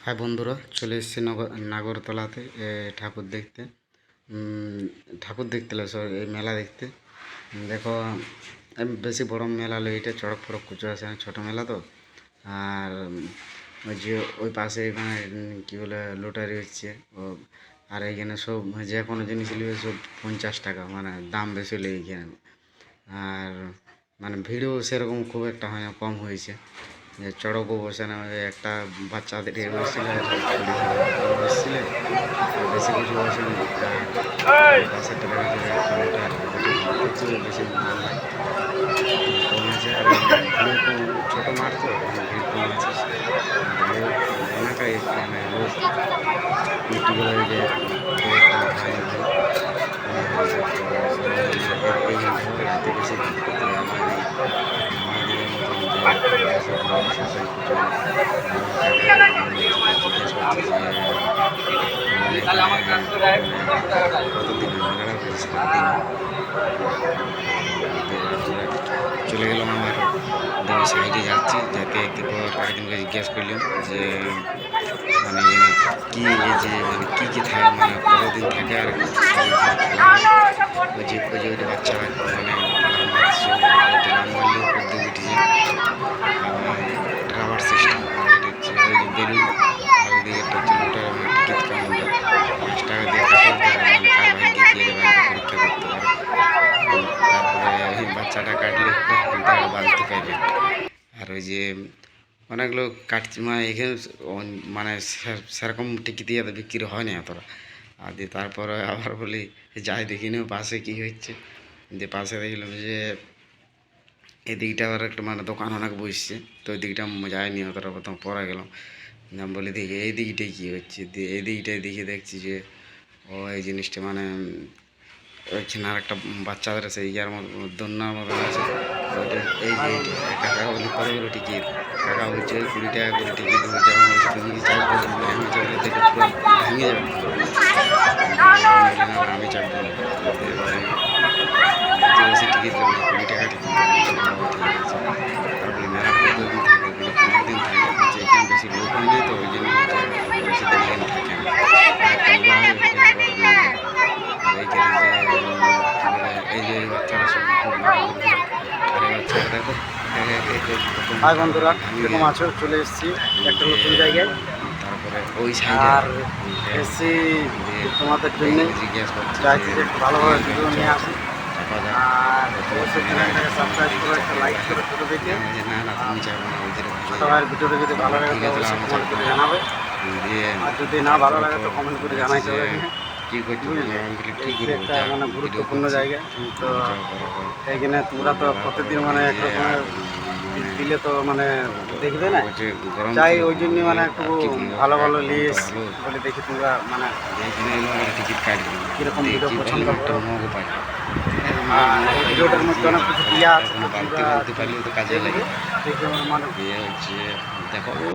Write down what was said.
হ্যাঁ বন্ধুরা, চলে এসেছি নগর, নাগরতলাতে ঠাকুর দেখতে। ঠাকুর দেখতে সরি এই মেলা দেখতে। দেখো বেশি বড় মেলা হলো এটা চড়ক ফড়ক কুচু আছে ছোটো মেলা তো। আর, ওই যে, ওই পাশে এখানে কী বলে, লটারি হচ্ছে। ও, আর এইখানে সব, যে কোনো জিনিস নিবে, সব পঞ্চাশ টাকা মানে দাম বেশি হলো এইখানে। আর মানে ভিড়ও সেরকম খুব একটা হয় না, কম হয়েছে। যে চড়কও বসে না একটা বাচ্চাদের বসছিল বসছিল বেশি কিছু বসে নি পাশের টাকা বেশি মাল হয় কম আছে আর ভিড় কম ছোটো মাঠ তো ভিড় কম আছে অনেকটাই মানে লোক মিটিগুলো যে রাতে বেশি চলে গেলাম আমার দেওয়া সাইডে যাচ্ছি যাতে তারপর একজনকে জিজ্ঞেস করলাম যে মানে কি যে মানে কী কী থাকে মানে কতদিন থাকে আর যে, ওই যে ওই যে বাচ্চারা মানে লাল মারছে লাল মারলেও করতে উঠেছে রাবার সিস্টেম আর এটা হচ্ছে ওই যে বেলুন আর ওইদিকে একটা হচ্ছে লোটার টিকিট কাউন্টার পাঁচ টাকা দিয়ে কাটে মানে কার ভাগ্যে দিয়ে ব্যাংকে পরীক্ষা করতে পারে উম, তারপরে ওই বাচ্চাটা কাটলে তারা বাঁধতে পারবে আর ওই যে অনেক লোক কাটছে মানে এখানে মানে সেরকম টিকি দিয়ে বিক্রি হয় না অতটা আর দিয়ে তারপরে আবার বলি, যাই দেখি না পাশে কী হচ্ছে। দিয়ে পাশে দেখলাম যে এদিকটা আবার একটা মানে দোকান অনেক বসছে, তো ওই দিকটা যায়নি অতটা প্রথম পরে গেলাম। আমি বলি, দেখি এই দিকটাই কী হচ্ছে। দিয়ে এই দিকটাই দেখে দেখছি যে, ও এই জিনিসটা মানে ওইখানে আর একটা বাচ্চাদের আছে ইয়ার মতো দন্যার মতো আছে। এই যে কাকা বলি কতগুলো টিকিট কাকা বলছে কুড়ি টাকা করে টিকিট তুমি কি চাইব আমি চাইলে দেখে পুরো ভেঙে যাবে। আমি বললাম, "না, আমি চাইব না এবারে টিকিট লাগবে কুড়ি টাকা টিকিট তারপরে মেলা কতদিন থাকে বলে পনেরো দিন থাকে এখানে বেশি লোক হয় না তো ওই জন্য বেশি দিন থাকে না আর একটা উড়া হয় ওইখানে আবার নিয়ে যায়। আর এইখানে যে উম, কি বলে, এই যে বাচ্চারা সব হাই বন্ধুরা কীরকম আছো চলে এসেছি একটা নতুন জায়গায়। তারপরে ওই আর এসছি তোমাদের জন্য চাইছি যে একটু ভালোভাবে ভিডিও নিয়ে আসি। আর অবশ্যই চ্যানেলটাকে সাবস্ক্রাইব করে একটা লাইক করে দেখে। সবার ভিডিওটা যদি ভালো লাগে তো অবশ্যই কমেন্ট করে জানাবে। দিয়ে আর যদি না ভালো লাগে তো কমেন্ট করে জানাই কি করছ বুঝলে? আমি বলি, কি এই করব? একটা মানে গুরুত্বপূর্ণ জায়গা। তো। এইখানে তোমরা তো প্রতিদিন মানে মানে, দিলে তো মানে দেখবে না? চাই ওই জন্য মানে একটু ভালো ভালো নিয়ে বলে দেখি তোমরা মানে কীরকম ভিডিও পছন্দ ভালো একটা করো। মগও পাই আর এই ভিডিওটার মধ্যে অনেক কিছু আছে দেখে মানে দেখো।